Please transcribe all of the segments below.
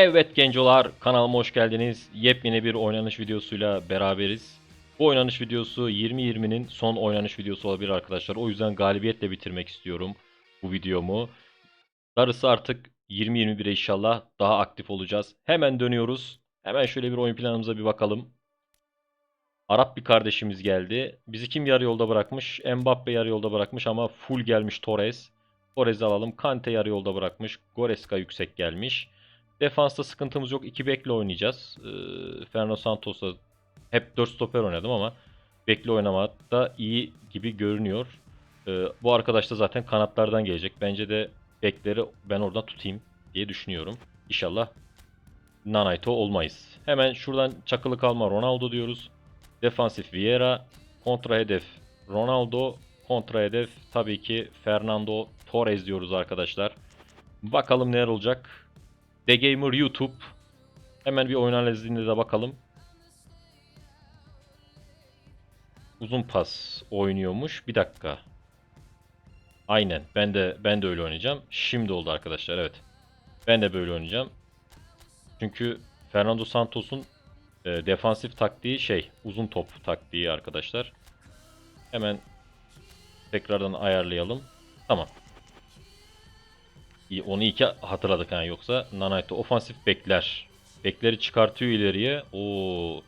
Evet gencolar kanalıma hoş geldiniz. Yepyeni bir oynanış videosuyla beraberiz. Bu oynanış videosu 2020'nin son oynanış videosu olabilir arkadaşlar. O yüzden galibiyetle bitirmek istiyorum bu videomu. Darısı artık 2021'e inşallah daha aktif olacağız. Hemen dönüyoruz. Hemen şöyle bir oyun planımıza bir bakalım. Arap bir kardeşimiz geldi. Bizi kim yarı yolda bırakmış? Mbappe yarı yolda bırakmış ama full gelmiş Torres. Torres'i alalım. Kante yarı yolda bırakmış. Goreska yüksek gelmiş. Defansta sıkıntımız yok. İki bekle oynayacağız. Ee, Fernando Santos'la hep 4 stoper oynadım ama bekle oynamakta iyi gibi görünüyor. Ee, bu arkadaş da zaten kanatlardan gelecek. Bence de bekleri ben oradan tutayım diye düşünüyorum. İnşallah Nanaito olmayız. Hemen şuradan çakılı kalma Ronaldo diyoruz. Defansif Vieira. Kontra hedef Ronaldo. Kontra hedef tabii ki Fernando Torres diyoruz arkadaşlar. Bakalım neler olacak. The Gamer YouTube. Hemen bir oyun analizine de bakalım. Uzun pas oynuyormuş. Bir dakika. Aynen. Ben de ben de öyle oynayacağım. Şimdi oldu arkadaşlar. Evet. Ben de böyle oynayacağım. Çünkü Fernando Santos'un e, defansif taktiği şey, uzun top taktiği arkadaşlar. Hemen tekrardan ayarlayalım. Tamam. Onu iki hatırladık ha yoksa Nanaito ofansif bekler. Bekleri çıkartıyor ileriye. Oo.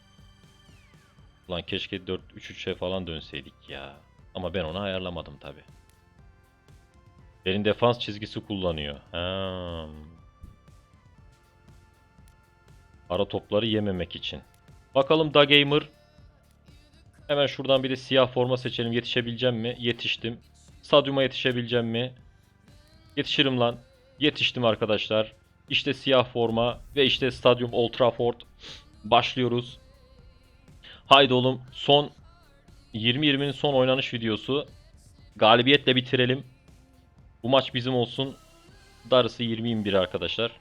Ulan keşke 4-3-3'e falan dönseydik ya. Ama ben onu ayarlamadım tabi. Benim defans çizgisi kullanıyor. Ha. Ara topları yememek için. Bakalım Da Gamer. Hemen şuradan bir de siyah forma seçelim. Yetişebileceğim mi? Yetiştim. Stadyuma yetişebileceğim mi? Yetişirim lan. Yetiştim arkadaşlar. İşte siyah forma ve işte stadyum Old Trafford. Başlıyoruz. Haydi oğlum son 20-20'nin son oynanış videosu. Galibiyetle bitirelim. Bu maç bizim olsun. Darısı 20-21 arkadaşlar.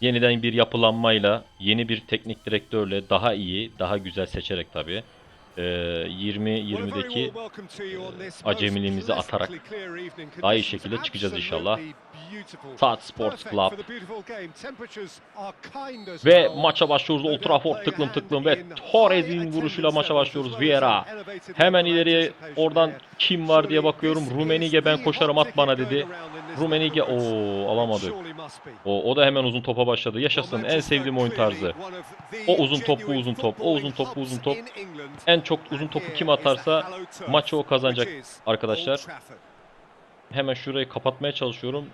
Yeniden bir yapılanmayla, yeni bir teknik direktörle daha iyi, daha güzel seçerek tabii. Ee, 20-20'deki acemiliğimizi atarak daha iyi şekilde çıkacağız inşallah. Saat Sports Club. Ve maça başlıyoruz. Old Trafford tıklım tıklım ve Torres'in vuruşuyla maça başlıyoruz. Vieira. Hemen ileriye oradan kim var diye bakıyorum. Rumenige ben koşarım at bana dedi. Rumenige o alamadı. O, o da hemen uzun topa başladı. Yaşasın en sevdiğim oyun tarzı. O uzun top bu uzun top. O uzun top bu uzun top. En çok uzun topu kim atarsa maçı o kazanacak arkadaşlar. Hemen şurayı kapatmaya çalışıyorum.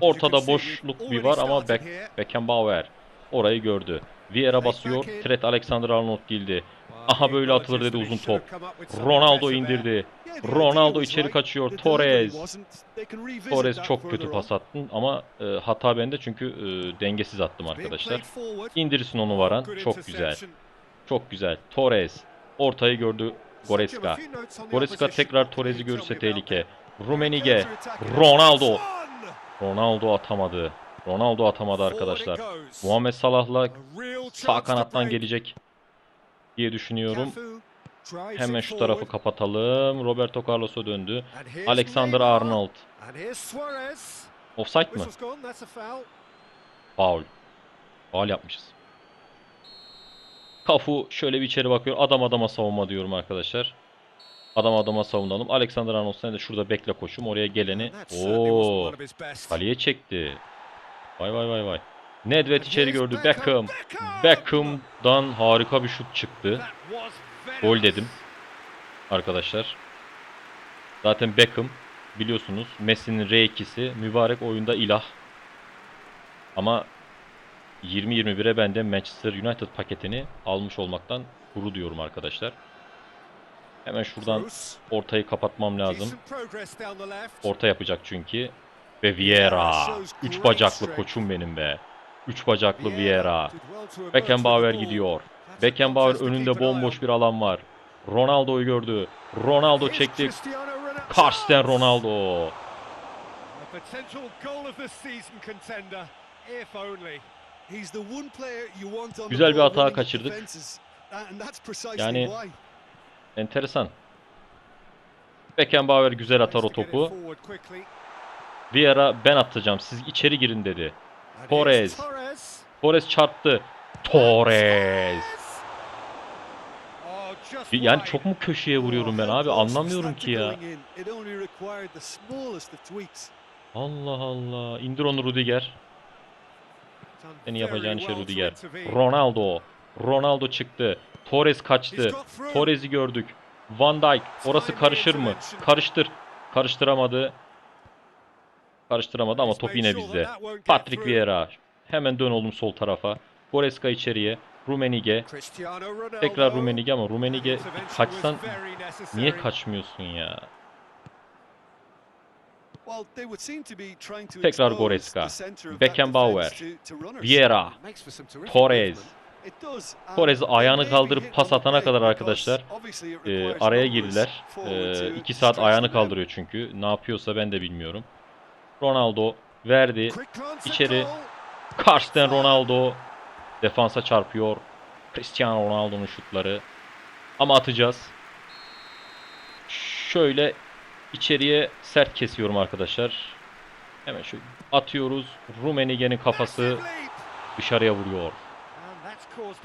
Ortada boşluk bir var ama Beck, Beckenbauer orayı gördü. Vieira basıyor. Trent Alexander-Arnold girdi. Aha böyle atılır dedi uzun top. Ronaldo indirdi. Ronaldo içeri kaçıyor. Torres. Torres çok kötü pas attın ama e, hata bende çünkü e, dengesiz attım arkadaşlar. İndirsin onu varan. Çok güzel. Çok güzel. Torres. Ortayı gördü Goreska. Goreska tekrar Torres'i görürse tehlike. Rumenige. Ronaldo. Ronaldo atamadı. Ronaldo atamadı arkadaşlar. Muhammed Salah'la sağ kanattan gelecek diye düşünüyorum. Hemen şu tarafı kapatalım. Roberto Carlos'a döndü. Alexander Arnold. Offside mı? Foul. Foul yapmışız. Kafu şöyle bir içeri bakıyor. Adam adama savunma diyorum arkadaşlar. Adam adama savunalım. Alexander Arnold sen de şurada bekle koşum. Oraya geleni. Oo. Kaleye çekti. Vay vay vay vay. Nedved içeri gördü. Beckham. Beckham'dan harika bir şut çıktı. Gol dedim. Arkadaşlar. Zaten Beckham biliyorsunuz Messi'nin R2'si mübarek oyunda ilah. Ama 20-21'e ben de Manchester United paketini almış olmaktan gurur diyorum arkadaşlar. Hemen şuradan ortayı kapatmam lazım. Orta yapacak çünkü. Ve Vieira. Üç bacaklı koçum benim be. Üç bacaklı Vieira. Beckenbauer gidiyor. Beckenbauer önünde bomboş bir alan var. Ronaldo'yu gördü. Ronaldo çekti. Karsten Ronaldo. Güzel bir hata kaçırdık. Yani- Yani Enteresan. Beckenbauer güzel atar o topu. Vieira ben atacağım siz içeri girin dedi. Torres. Torres çarptı. Torres. Yani çok mu köşeye vuruyorum ben abi anlamıyorum ki ya. Allah Allah. İndir onu Rudiger. Senin yapacağın şey Rudiger. Ronaldo. Ronaldo çıktı. Torres kaçtı. Torres'i gördük. Van Dijk. Orası karışır mı? Karıştır. Karıştıramadı. Karıştıramadı ama top yine bizde. Patrick Vieira. Hemen dön oğlum sol tarafa. Goreska içeriye. Rumenige. Tekrar Rumenige ama Rumenige kaçsan niye kaçmıyorsun ya? Tekrar Goretzka, Beckenbauer, Vieira. Torres. Torres ayağını kaldırıp pas atana kadar arkadaşlar e, araya girdiler. 2 saat ayağını kaldırıyor çünkü. Ne yapıyorsa ben de bilmiyorum. Ronaldo verdi. İçeri. Karsten Ronaldo defansa çarpıyor. Cristiano Ronaldo'nun şutları. Ama atacağız. Şöyle içeriye sert kesiyorum arkadaşlar. Hemen şöyle atıyoruz. Rumenige'nin kafası dışarıya vuruyor.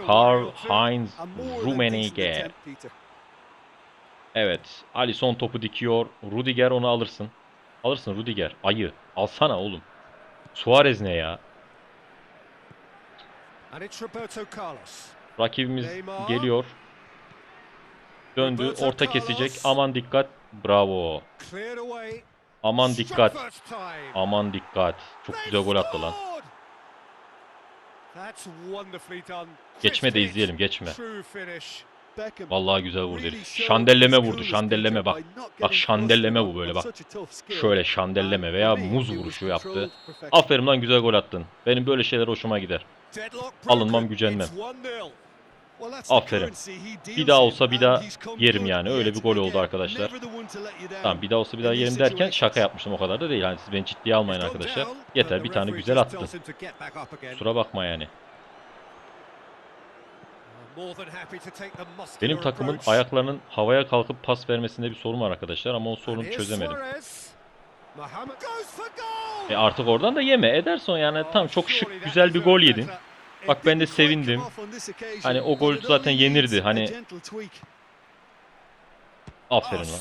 Karl Heinz Rummenigge. Evet. Alisson topu dikiyor. Rudiger onu alırsın. Alırsın Rudiger. Ayı. Alsana oğlum. Suarez ne ya? Rakibimiz geliyor. Döndü. Orta kesecek. Aman dikkat. Bravo. Aman dikkat. Aman dikkat. Çok güzel gol attı lan. Geçme de izleyelim. Geçme. Vallahi güzel vurdu herif. Şandelleme vurdu. Şandelleme bak. Bak şandelleme bu böyle bak. Şöyle şandelleme veya muz vuruşu yaptı. Aferin lan güzel gol attın. Benim böyle şeyler hoşuma gider. Alınmam, gücenmem. Aferin. Bir daha olsa bir daha yerim yani. Öyle bir gol oldu arkadaşlar. Tamam bir daha olsa bir daha yerim derken şaka yapmıştım o kadar da değil. Hani siz beni ciddiye almayın arkadaşlar. Yeter bir tane güzel attın. Kusura bakma yani. Benim takımın ayaklarının havaya kalkıp pas vermesinde bir sorun var arkadaşlar ama o sorunu çözemedim. E artık oradan da yeme. Ederson yani tam çok şık güzel bir gol yedin. Bak ben de sevindim. Hani o gol zaten yenirdi. Hani aferin lan.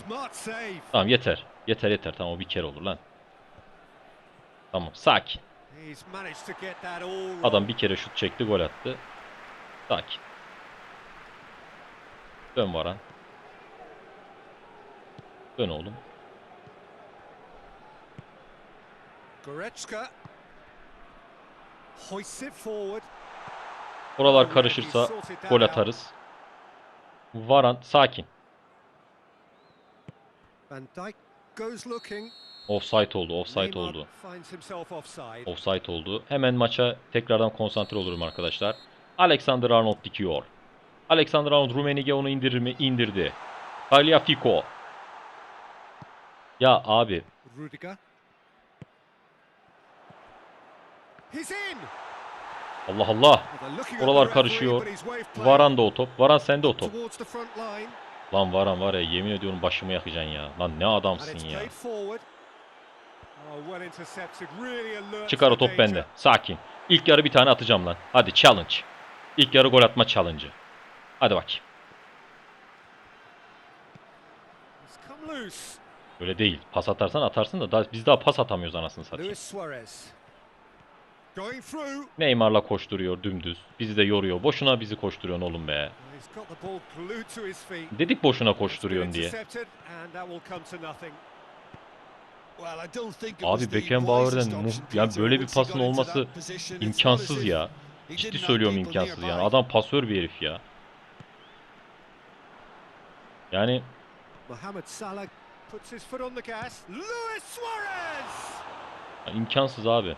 Tamam yeter. Yeter yeter. Tamam o bir kere olur lan. Tamam sakin. Adam bir kere şut çekti gol attı. Sakin. Dön Varan. Dön oğlum. Goretzka. Hoists it forward. Oralar karışırsa gol atarız. Varan sakin. Van Dijk goes looking. Offside oldu. Offside oldu. Offside oldu. Hemen maça tekrardan konsantre olurum arkadaşlar. Alexander Arnold dikiyor. Alexander Arnold Rumenige onu indirir mi? İndirdi. Tagliafico. Ya abi Rudiger. Allah Allah. Oralar karışıyor. Varan da o top. Varan sende o top. Lan Varan var ya yemin ediyorum başımı yakacaksın ya. Lan ne adamsın ya. Oh, Çıkar o top bende. Sakin. İlk yarı bir tane atacağım lan. Hadi challenge. İlk yarı gol atma challenge'ı. Hadi loose. Öyle değil. Pas atarsan atarsın da daha, biz daha pas atamıyoruz anasını satayım. Neymar'la koşturuyor dümdüz. Bizi de yoruyor. Boşuna bizi koşturuyorsun oğlum be. Dedik boşuna koşturuyorsun diye. Abi Beckenbauer'den yani böyle bir pasın olması imkansız ya. Ciddi söylüyorum imkansız yani. Adam pasör bir herif ya. Yani Mohamed Salah puts his foot on the gas. Luis Suarez! imkansız abi.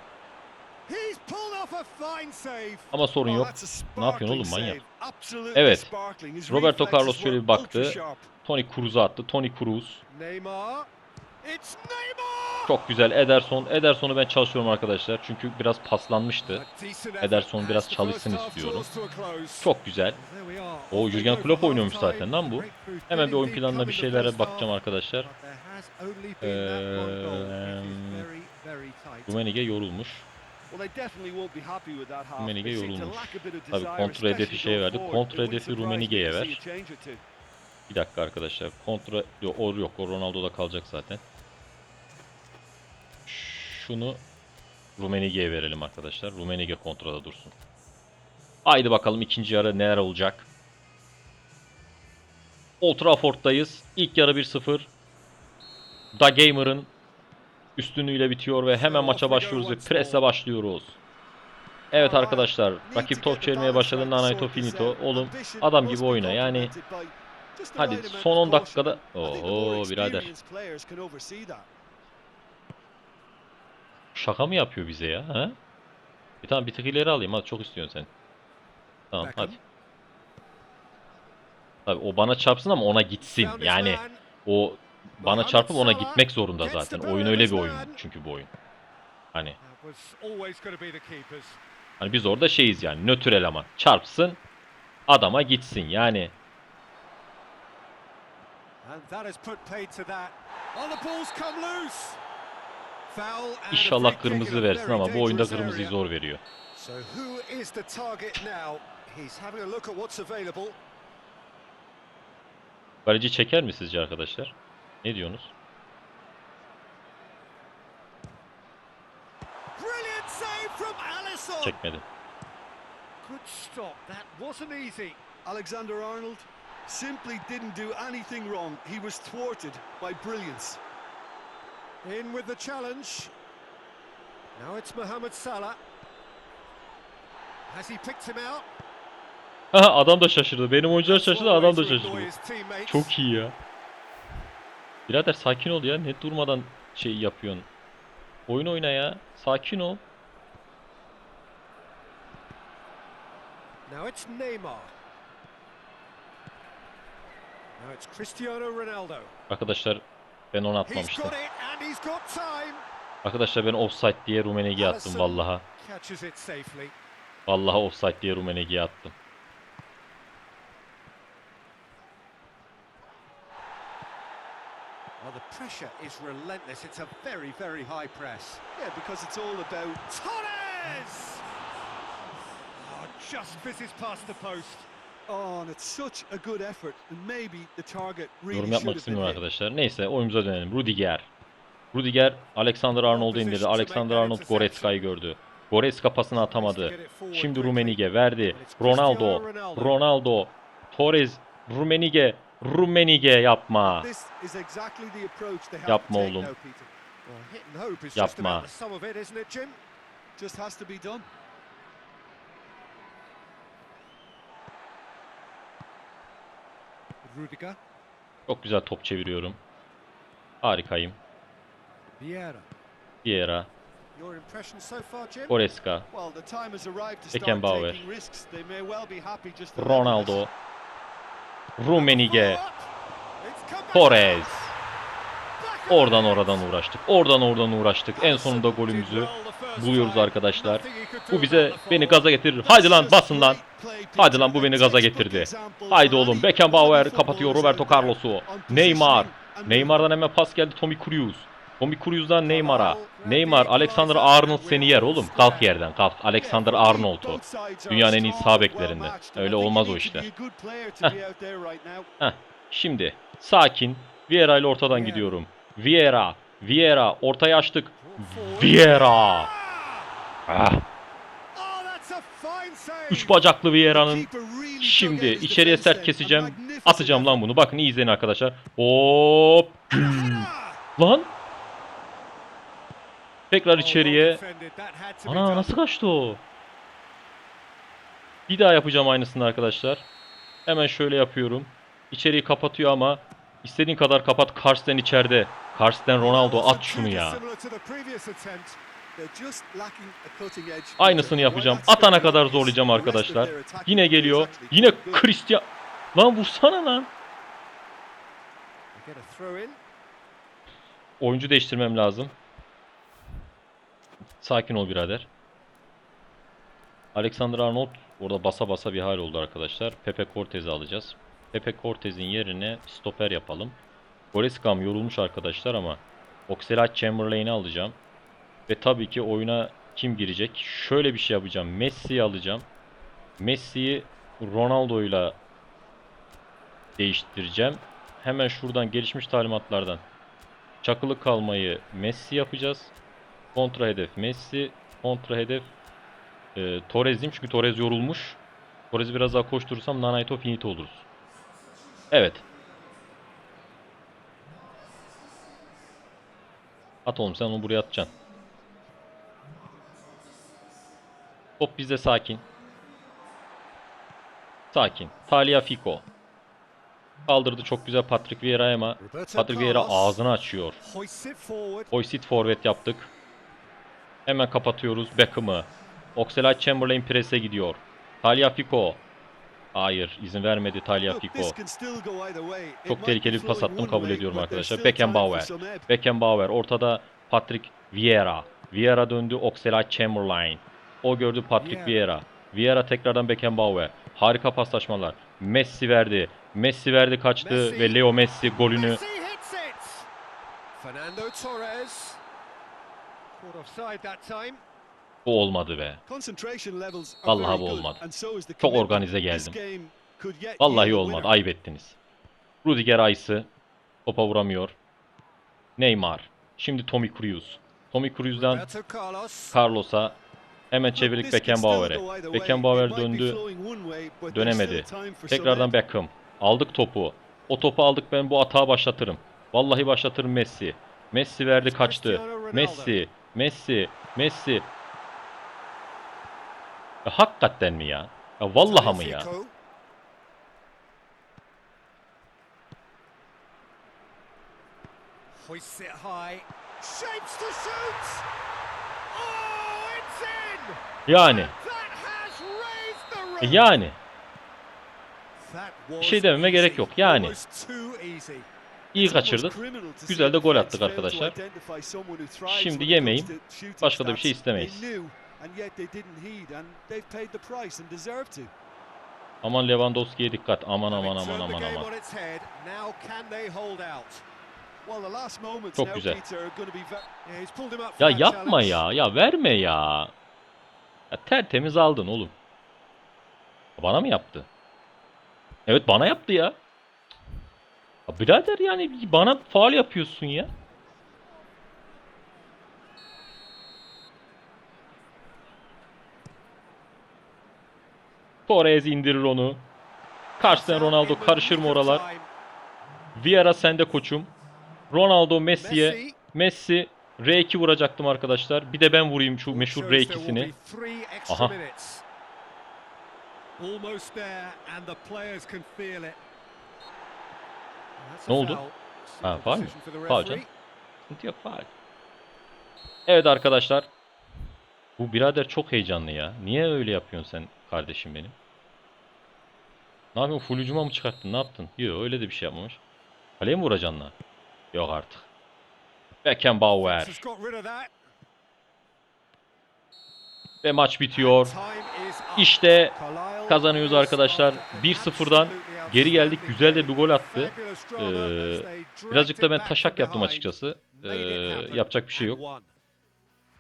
He's pulled off a fine save. Ama sorun yok. Ne yapıyorsun oğlum manyak? Evet. Roberto Carlos şöyle bir baktı. Tony Cruz'a attı. Tony Cruz. Neymar. Çok güzel. Ederson. Ederson'u ben çalışıyorum arkadaşlar. Çünkü biraz paslanmıştı. Ederson biraz çalışsın istiyorum. Çok güzel. O Jürgen Over Klopp oynuyormuş zaten lan bu. Hemen bir oyun planına bir şeylere bakacağım arkadaşlar. Rumenige yorulmuş. Rumenige yorulmuş. Tabii kontra hedefi şey verdi. Kontra hedefi Rumenige'ye ver. Bir dakika arkadaşlar. Kontra yok o yok. O Ronaldo'da kalacak zaten. Şunu Rumenige'ye verelim arkadaşlar. Rumenige kontrada dursun. Haydi bakalım ikinci yarı neler olacak. Old Trafford'dayız. İlk yarı 1-0. Da Gamer'ın üstünlüğüyle bitiyor ve hemen maça başlıyoruz ve presle başlıyoruz. Evet arkadaşlar, rakip top çevirmeye başladığında Anaito Finito. Oğlum adam gibi oyna yani. Hadi son 10 dakikada... Oho birader. Şaka mı yapıyor bize ya? Ha? Bir tamam bir tık ileri alayım hadi çok istiyorsun sen. Tamam hadi. Tabii o bana çarpsın ama ona gitsin. Yani o bana çarpıp ona gitmek zorunda zaten. Oyun öyle bir oyun çünkü bu oyun. Hani hani biz orada şeyiz yani nötr eleman. Çarpsın adama gitsin yani. And that has put paid to that. Oh, the ball's come loose. Foul and a free İnşallah kırmızı versin ama bu oyunda kırmızıyı zor veriyor. Kaleci çeker mi sizce arkadaşlar? Ne diyorsunuz? Çekmedi. Good stop. That wasn't easy. Alexander Arnold simply didn't do anything wrong. He was thwarted by brilliance. In with the challenge. Now it's Mohamed Salah. Has he picked him out? Aha adam da şaşırdı. Benim oyuncular şaşırdı, adam da şaşırdı. Çok iyi ya. Birader sakin ol ya. Ne durmadan şey yapıyorsun. Oyun oyna ya. Sakin ol. Now it's Neymar. Now it's Cristiano Ronaldo. Arkadaşlar ben onu atmamıştım. Arkadaşlar ben offside diye Rumenigi attım vallaha. Vallaha offside diye Rumenigi'ye attım. Well, the pressure is relentless. It's a very, very high press. Yeah, because it's all about Torres! Oh, just fizzes past the post. oh, and it's such a good effort, and maybe the target really Yorum should yapmak have been istemiyorum arkadaşlar. Neyse oyunumuza dönelim. Rudiger. Rudiger Alexander Arnold'u indirdi. Alexander Arnold Goretzka'yı gördü. Goretzka pasını atamadı. Şimdi Rumenige verdi. Ronaldo. Ronaldo. Torres. Rumenige. Rumenige yapma. Yapma oğlum. Yapma. Çok güzel top çeviriyorum. Harikayım. Vieira. Goretzka. Beckenbauer. Ronaldo. back. Torres. Oradan oradan uğraştık. Oradan oradan uğraştık. En sonunda golümüzü buluyoruz arkadaşlar. Bu bize beni gaza getirir. Haydi lan basın lan. Hadi lan bu beni gaza getirdi. Haydi oğlum Beckenbauer kapatıyor Roberto Carlos'u. Neymar. Neymar'dan hemen pas geldi Tommy Kroos. Tommy Kroos'dan Neymar'a. Neymar, Alexander Arnold seni yer oğlum. Kalk yerden kalk. Alexander Arnold o. Dünyanın en iyi sağ beklerinde. Öyle olmaz o işler. Heh. Şimdi sakin. Vieira ile ortadan gidiyorum. Vieira. Vieira. Ortaya açtık. Vieira. Ah. Üç bacaklı Vieira'nın Şimdi içeriye sert keseceğim. Atacağım lan bunu. Bakın iyi izleyin arkadaşlar. Hop. Lan. Tekrar içeriye. Ana nasıl kaçtı o? Bir daha yapacağım aynısını arkadaşlar. Hemen şöyle yapıyorum. İçeriği kapatıyor ama istediğin kadar kapat. Karsten içeride. Karsten Ronaldo at şunu ya. Aynısını yapacağım. Atana kadar zorlayacağım arkadaşlar. Yine geliyor. Yine Christian. Lan vursana lan. Oyuncu değiştirmem lazım. Sakin ol birader. Alexander Arnold orada basa basa bir hal oldu arkadaşlar. Pepe Cortez'i alacağız. Pepe Cortez'in yerine stoper yapalım. Goretzka'm yorulmuş arkadaşlar ama Oxlade Chamberlain'i alacağım. Ve tabii ki oyuna Kim girecek? Şöyle bir şey yapacağım. Messi'yi alacağım. Messi'yi Ronaldo'yla değiştireceğim. Hemen şuradan gelişmiş talimatlardan çakılı kalmayı Messi yapacağız. Kontra hedef Messi. Kontra hedef e, Torres'im çünkü Torres yorulmuş. Torres'i biraz daha koşturursam Nanaito finito oluruz. Evet. At oğlum sen onu buraya atacaksın. Top bizde sakin. Sakin. Tagliafico. Kaldırdı çok güzel Patrick Vieira'ya ama Patrick Vieira ağzını açıyor. hoists it forward. Hoisit forvet yaptık. Hemen kapatıyoruz Beckham'ı. Oxlade-Chamberlain prese gidiyor. Tagliafico. Hayır izin vermedi. It Çok tehlikeli bir pas attım kabul ediyorum arkadaşlar. Beckenbauer. Beckenbauer ortada Patrick Vieira. Vieira döndü Oxlade-Chamberlain. O gördü Patrick Vieira. Vieira. Tekrardan Beckenbauer. Harika paslaşmalar. Messi verdi. Messi verdi kaçtı Messi. ve Leo Messi golünü Messi. Fernando Torres. Caught offside that time. Bu olmadı be. Vallahi bu olmadı. Çok organize geldim. Vallahi olmadı. Ayıp ettiniz. Rudiger Aysı. Topa vuramıyor. Neymar. Şimdi Tommy Cruz. Tommy Cruz'dan. Carlos'a hemen çevirdik Beckenbauer'e. Beckenbauer döndü. Dönemedi. Tekrardan. Beckham. Aldık topu. O topu aldık ben bu atağı başlatırım. Vallahi başlatırım Messi. Messi verdi kaçtı. Messi. Messi. Messi. Ya hakikaten mi ya? Ya vallahi mı ya? Tagliafico. Hoists it high. Shapes to shoot. Oh, it's in. Yani. E. Yani. Bir şey dememe gerek yok. Yani. İyi kaçırdık. Güzel de gol attık arkadaşlar. Şimdi yemeyin. Başka da bir şey istemeyiz. Aman Lewandowski'ye dikkat. Aman aman aman aman aman. Çok güzel. Ya yapma ya. Ya verme ya. Ya tertemiz aldın oğlum. Bana mı yaptı? Evet bana yaptı ya. Ya birader yani bana faal yapıyorsun ya. Torres indirir onu. Karşıdan Ronaldo karışır mı oralar? Vieira sende koçum. Ronaldo Messi'ye. Messi R2 vuracaktım arkadaşlar. Bir de ben vurayım şu meşhur R2'sini. Aha. Almost there and the players can feel it. Ne oldu? Ha, the Faul referee. canım. Sıkıntı yok faal. Evet arkadaşlar. Bu birader çok heyecanlı ya. Niye öyle yapıyorsun sen kardeşim benim? Ne yapıyorsun? Full hücuma mı çıkarttın? Ne yaptın? Yok öyle de bir şey yapmamış. Kaleye mi vuracaksın lan? Yok artık. Beckenbauer. Ve maç bitiyor. İşte kazanıyoruz arkadaşlar. started 1-0'dan absolutely geri geldik. Güzel de bir gol attı. Ee, Birazcık da ben taşak yaptım açıkçası. Ee, yapacak bir şey yok.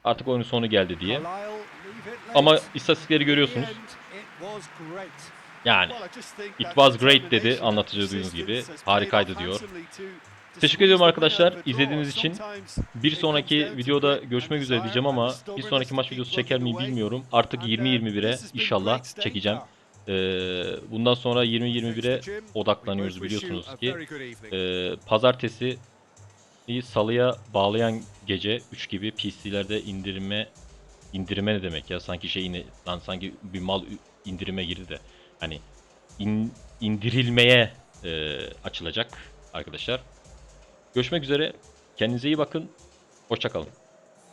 Artık oyunun sonu geldi diye. Ama istatistikleri görüyorsunuz. Yani It was great dedi anlatıcı duyduğunuz gibi. Harikaydı diyor. Teşekkür ediyorum arkadaşlar izlediğiniz için. Bir sonraki videoda görüşmek üzere diyeceğim ama bir sonraki maç videosu çeker miyim bilmiyorum. Artık 20-21'e inşallah çekeceğim. Ee, bundan sonra 20-21'e odaklanıyoruz biliyorsunuz ki. Ee, pazartesi salıya bağlayan gece 3 gibi PC'lerde indirime indirime ne demek ya sanki şey yine lan sanki bir mal indirime girdi de hani in- indirilmeye e, açılacak arkadaşlar. Görüşmek üzere. Kendinize iyi bakın. Hoşçakalın.